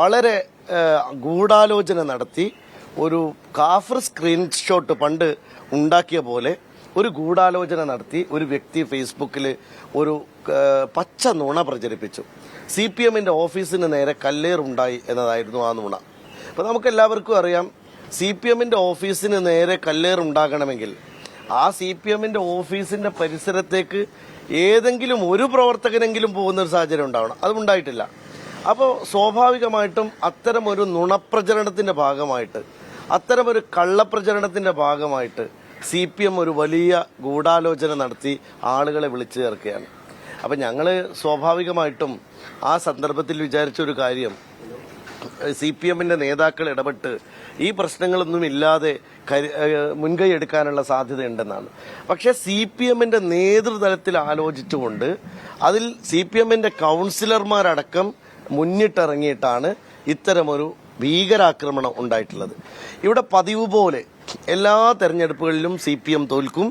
വളരെ ഗൂഢാലോചന നടത്തി ഒരു കാഫർ സ്ക്രീൻഷോട്ട് പണ്ട് ഉണ്ടാക്കിയ പോലെ ഒരു ഗൂഢാലോചന നടത്തി ഒരു വ്യക്തി ഫേസ്ബുക്കിൽ ഒരു പച്ച നുണ പ്രചരിപ്പിച്ചു. സി പി എമ്മിന്റെ ഓഫീസിന് നേരെ കല്ലേറുണ്ടായി എന്നതായിരുന്നു ആ നുണ. അപ്പോൾ നമുക്കെല്ലാവർക്കും അറിയാം സി പി എമ്മിന്റെ ഓഫീസിന് നേരെ കല്ലേറുണ്ടാകണമെങ്കിൽ ആ സി പി എമ്മിന്റെ ഓഫീസിന്റെ പരിസരത്തേക്ക് ഏതെങ്കിലും ഒരു പ്രവർത്തകനെങ്കിലും പോകുന്ന ഒരു സാഹചര്യം ഉണ്ടാവണം. അതും ഉണ്ടായിട്ടില്ല. അപ്പോൾ സ്വാഭാവികമായിട്ടും അത്തരം ഒരു നുണപ്രചരണത്തിന്റെ ഭാഗമായിട്ട് അത്തരം ഒരു കള്ളപ്രചരണത്തിന്റെ ഭാഗമായിട്ട് സി പി എം ഒരു വലിയ ഗൂഢാലോചന നടത്തി ആളുകളെ വിളിച്ചു ചേർക്കുകയാണ്. അപ്പം ഞങ്ങൾ സ്വാഭാവികമായിട്ടും ആ സന്ദർഭത്തിൽ വിചാരിച്ചൊരു കാര്യം സി പി എമ്മിന്റെ നേതാക്കൾ ഇടപെട്ട് ഈ പ്രശ്നങ്ങളൊന്നും ഇല്ലാതെ മുൻകൈ എടുക്കാനുള്ള സാധ്യതയുണ്ടെന്നാണ്. പക്ഷേ സി പി എമ്മിന്റെ നേതൃതലത്തിൽ ആലോചിച്ചുകൊണ്ട് അതിൽ സി പി എമ്മിന്റെ കൗൺസിലർമാരടക്കം മുന്നിട്ടിറങ്ങിയിട്ടാണ് ഇത്തരമൊരു ഭീകരാക്രമണം ഉണ്ടായിട്ടുള്ളത്. ഇവിടെ പതിവ് പോലെ എല്ലാ തെരഞ്ഞെടുപ്പുകളിലും സി പി എം തോൽക്കും.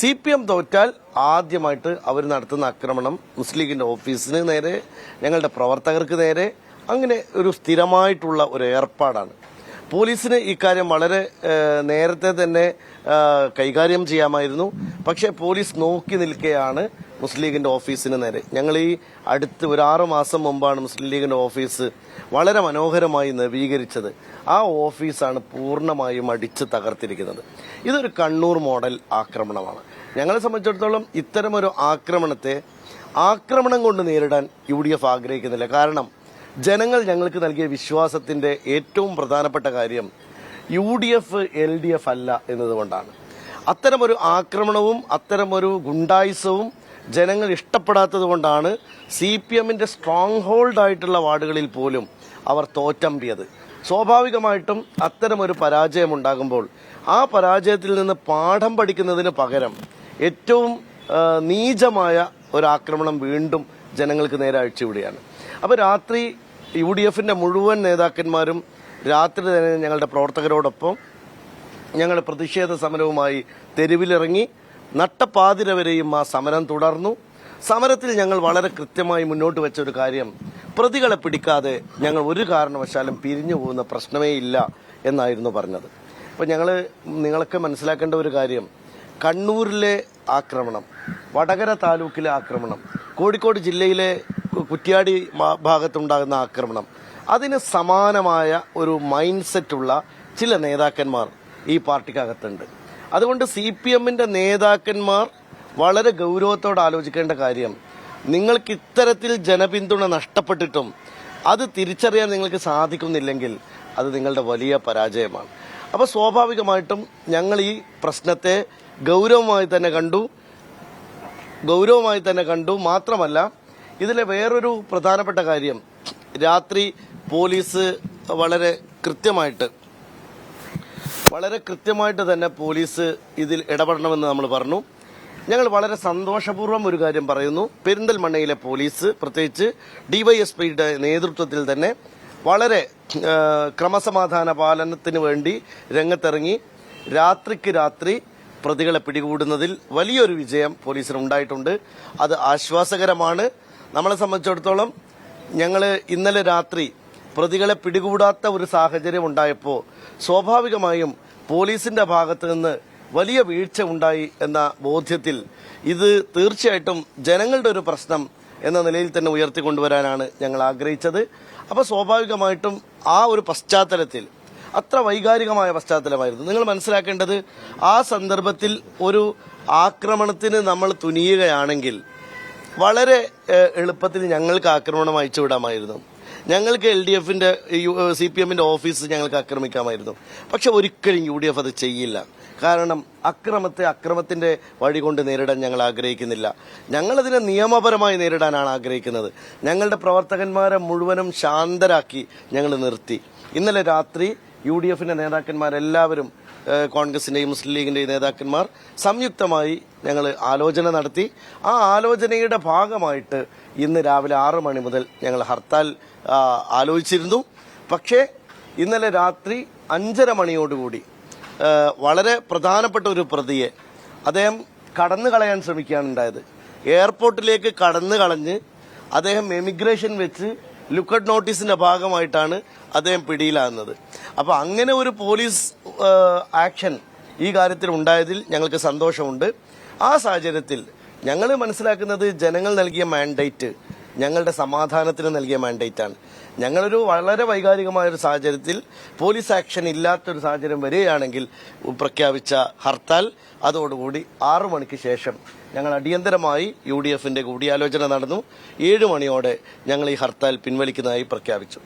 സി പി എം തോറ്റാൽ ആദ്യമായിട്ട് അവർ നടത്തുന്ന ആക്രമണം മുസ്ലിം ലീഗിന്റെ ഓഫീസിന് നേരെ ഞങ്ങളുടെ പ്രവർത്തകർക്ക് നേരെ. അങ്ങനെ ഒരു സ്ഥിരമായിട്ടുള്ള ഒരു ഏർപ്പാടാണ്. പോലീസിന് ഇക്കാര്യം വളരെ നേരത്തെ തന്നെ കൈകാര്യം ചെയ്യാമായിരുന്നു. പക്ഷേ പോലീസ് നോക്കി നിൽക്കുകയാണ് മുസ്ലിം ലീഗിന്റെ ഓഫീസിന് നേരെ. ഞങ്ങൾ ഈ അടുത്ത് ഒരു ആറു മാസം മുമ്പാണ് മുസ്ലിം ലീഗിന്റെ ഓഫീസ് വളരെ മനോഹരമായി നവീകരിച്ചത്. ആ ഓഫീസാണ് പൂർണമായും അടിച്ച് തകർത്തിരിക്കുന്നത്. ഇതൊരു കണ്ണൂർ മോഡൽ ആക്രമണമാണ്. ഞങ്ങളെ സംബന്ധിച്ചിടത്തോളം ഇത്തരമൊരു ആക്രമണത്തെ ആക്രമണം കൊണ്ട് നേരിടാൻ യു ഡി എഫ് ആഗ്രഹിക്കുന്നില്ല. കാരണം ജനങ്ങൾ ഞങ്ങൾക്ക് നൽകിയ വിശ്വാസത്തിന്റെ ഏറ്റവും പ്രധാനപ്പെട്ട കാര്യം U D F L D F അല്ല എന്നതുകൊണ്ടാണ്. അത്തരമൊരു ആക്രമണവും അത്തരമൊരു ഗുണ്ടായുസവും ജനങ്ങൾ ഇഷ്ടപ്പെടാത്തത് കൊണ്ടാണ് സി പി എമ്മിന്റെ സ്ട്രോങ് ഹോൾഡ് ആയിട്ടുള്ള വാർഡുകളിൽ പോലും അവർ തോറ്റമ്പിയത്. സ്വാഭാവികമായിട്ടും അത്തരമൊരു പരാജയമുണ്ടാകുമ്പോൾ ആ പരാജയത്തിൽ നിന്ന് പാഠം പഠിക്കുന്നതിന് പകരം ഏറ്റവും നീചമായ ഒരാക്രമണം വീണ്ടും ജനങ്ങൾക്ക് നേരെ അഴിച്ചുവിടുകയാണ്. അപ്പോൾ രാത്രി യു ഡി എഫിന്റെ മുഴുവൻ നേതാക്കന്മാരും രാത്രി തന്നെ ഞങ്ങളുടെ പ്രവർത്തകരോടൊപ്പം ഞങ്ങളുടെ പ്രതിഷേധ സമരവുമായി തെരുവിലിറങ്ങി നട്ടപ്പാതിര വരെയും ആ സമരം തുടർന്നു. സമരത്തിൽ ഞങ്ങൾ വളരെ കൃത്യമായി മുന്നോട്ട് വെച്ച ഒരു കാര്യം. പ്രതികളെ പിടിക്കാതെ ഞങ്ങൾ ഒരു കാരണവശാലും പിരിഞ്ഞു പോകുന്ന പ്രശ്നമേ ഇല്ല എന്നായിരുന്നു പറഞ്ഞത്. അപ്പോൾ ഞങ്ങൾ നിങ്ങളൊക്കെ മനസ്സിലാക്കേണ്ട ഒരു കാര്യം. കണ്ണൂരിലെ ആക്രമണം വടകര താലൂക്കിലെ ആക്രമണം കോഴിക്കോട് ജില്ലയിലെ കുറ്റ്യാടി ഭാഗത്തുണ്ടാകുന്ന ആക്രമണം അതിന് സമാനമായ ഒരു മൈൻഡ് സെറ്റുള്ള ചില നേതാക്കന്മാർ ഈ പാർട്ടിക്കകത്തുണ്ട്. അതുകൊണ്ട് സി പി എമ്മിന്റെ നേതാക്കന്മാർ വളരെ ഗൗരവത്തോടെ ആലോചിക്കേണ്ട കാര്യം നിങ്ങൾക്ക് ഇത്തരത്തിൽ ജനപിന്തുണ നഷ്ടപ്പെട്ടിട്ടും അത് തിരിച്ചറിയാൻ നിങ്ങൾക്ക് സാധിക്കുന്നില്ലെങ്കിൽ അത് നിങ്ങളുടെ വലിയ പരാജയമാണ്. അപ്പോൾ സ്വാഭാവികമായിട്ടും ഞങ്ങൾ ഈ പ്രശ്നത്തെ ഗൗരവമായി തന്നെ കണ്ടു. ഗൗരവമായി തന്നെ കണ്ടു. മാത്രമല്ല ഇതിലെ വേറൊരു പ്രധാനപ്പെട്ട കാര്യം രാത്രി പോലീസ് വളരെ കൃത്യമായിട്ട് വളരെ കൃത്യമായിട്ട് തന്നെ പോലീസ് ഇതിൽ ഇടപെടണമെന്ന് നമ്മൾ പറഞ്ഞു. ഞങ്ങൾ വളരെ സന്തോഷപൂർവം ഒരു കാര്യം പറയുന്നു. പെരിന്തൽമണ്ണയിലെ പോലീസ് പ്രത്യേകിച്ച് ഡിവൈഎസ്പിയുടെ നേതൃത്വത്തിൽ തന്നെ വളരെ ക്രമസമാധാന പാലനത്തിന് വേണ്ടി രംഗത്തിറങ്ങി രാത്രിക്ക് രാത്രി പ്രതികളെ പിടികൂടുന്നതിൽ വലിയൊരു വിജയം പോലീസിന് ഉണ്ടായിട്ടുണ്ട്. അത് ആശ്വാസകരമാണ്. നമ്മളെ സംബന്ധിച്ചിടത്തോളം ഞങ്ങൾ ഇന്നലെ രാത്രി പ്രതികളെ പിടികൂടാത്ത ഒരു സാഹചര്യം ഉണ്ടായപ്പോൾ സ്വാഭാവികമായും പോലീസിന്റെ ഭാഗത്ത് നിന്ന് വലിയ വീഴ്ച ഉണ്ടായി എന്ന ബോധ്യത്തിൽ ഇത് തീർച്ചയായിട്ടും ജനങ്ങളുടെ ഒരു പ്രശ്നം എന്ന നിലയിൽ തന്നെ ഉയർത്തിക്കൊണ്ടുവരാനാണ് ഞങ്ങൾ ആഗ്രഹിച്ചത്. അപ്പോൾ സ്വാഭാവികമായിട്ടും ആ ഒരു പശ്ചാത്തലത്തിൽ അത്ര വൈകാരികമായ പശ്ചാത്തലമായിരുന്നു. നിങ്ങൾ മനസ്സിലാക്കേണ്ടത് ആ സന്ദർഭത്തിൽ ഒരു ആക്രമണത്തിന് നമ്മൾ തുനിയുകയാണെങ്കിൽ വളരെ എളുപ്പത്തിൽ ഞങ്ങൾക്ക് ആക്രമണം അയച്ചുവിടാമായിരുന്നു. ഞങ്ങൾക്ക് എൽ ഡി എഫിന്റെ സി പി എമ്മിന്റെ ഓഫീസ് ഞങ്ങൾക്ക് ആക്രമിക്കാമായിരുന്നു. പക്ഷെ ഒരിക്കലും യു ഡി എഫ് അത് ചെയ്യില്ല. കാരണം അക്രമത്തെ അക്രമത്തിന്റെ വഴി കൊണ്ട് നേരിടാൻ ഞങ്ങൾ ആഗ്രഹിക്കുന്നില്ല. ഞങ്ങളതിനെ നിയമപരമായി നേരിടാനാണ് ആഗ്രഹിക്കുന്നത്. ഞങ്ങളുടെ പ്രവർത്തകന്മാരെ മുഴുവനും ശാന്തരാക്കി ഞങ്ങൾ നിർത്തി. ഇന്നലെ രാത്രി യു ഡി എഫിന്റെ നേതാക്കന്മാരെല്ലാവരും ഏഹ്, കോൺഗ്രസിന്റെയും മുസ്ലിം ലീഗിന്റെയും നേതാക്കന്മാർ സംയുക്തമായി ഞങ്ങൾ ആലോചന നടത്തി. ആ ആലോചനയുടെ ഭാഗമായിട്ട് ഇന്ന് രാവിലെ ആറ് മണി മുതൽ ഞങ്ങൾ ഹർത്താൽ ആലോചിച്ചിരുന്നു. പക്ഷേ ഇന്നലെ രാത്രി അഞ്ചര മണിയോടുകൂടി വളരെ പ്രധാനപ്പെട്ട ഒരു പ്രതിയെ അദ്ദേഹം കടന്നു കളയാൻ ശ്രമിക്കുകയാണ് ഉണ്ടായത്. എയർപോർട്ടിലേക്ക് കടന്നു കളഞ്ഞ് അദ്ദേഹം എമിഗ്രേഷൻ വെച്ച് ലുക്കഡ് നോട്ടീസിന്റെ ഭാഗമായിട്ടാണ് അദ്ദേഹം പിടിയിലാകുന്നത്. അപ്പോൾ അങ്ങനെ ഒരു പോലീസ് ആക്ഷൻ ഈ കാര്യത്തിൽ ഉണ്ടായതിൽ ഞങ്ങൾക്ക് സന്തോഷമുണ്ട്. ആ സാഹചര്യത്തിൽ ഞങ്ങൾ മനസ്സിലാക്കുന്നത് ജനങ്ങൾ നൽകിയ മാൻഡേറ്റ് ഞങ്ങളുടെ സമാധാനത്തിന് നൽകിയ മാൻഡേറ്റ് ആണ്. ഞങ്ങളൊരു വളരെ വൈകാരികമായ ഒരു സാഹചര്യത്തിൽ പോലീസ് ആക്ഷൻ ഇല്ലാത്തൊരു സാഹചര്യം വരികയാണെങ്കിൽ പ്രഖ്യാപിച്ച ഹർത്താൽ അതോടുകൂടി ആറു മണിക്ക് ശേഷം ഞങ്ങൾ അടിയന്തരമായി യു ഡി എഫിന്റെ കൂടിയാലോചന നടന്നു. ഏഴ് മണിയോടെ ഞങ്ങൾ ഈ ഹർത്താൽ പിൻവലിക്കുന്നതായി പ്രഖ്യാപിച്ചു.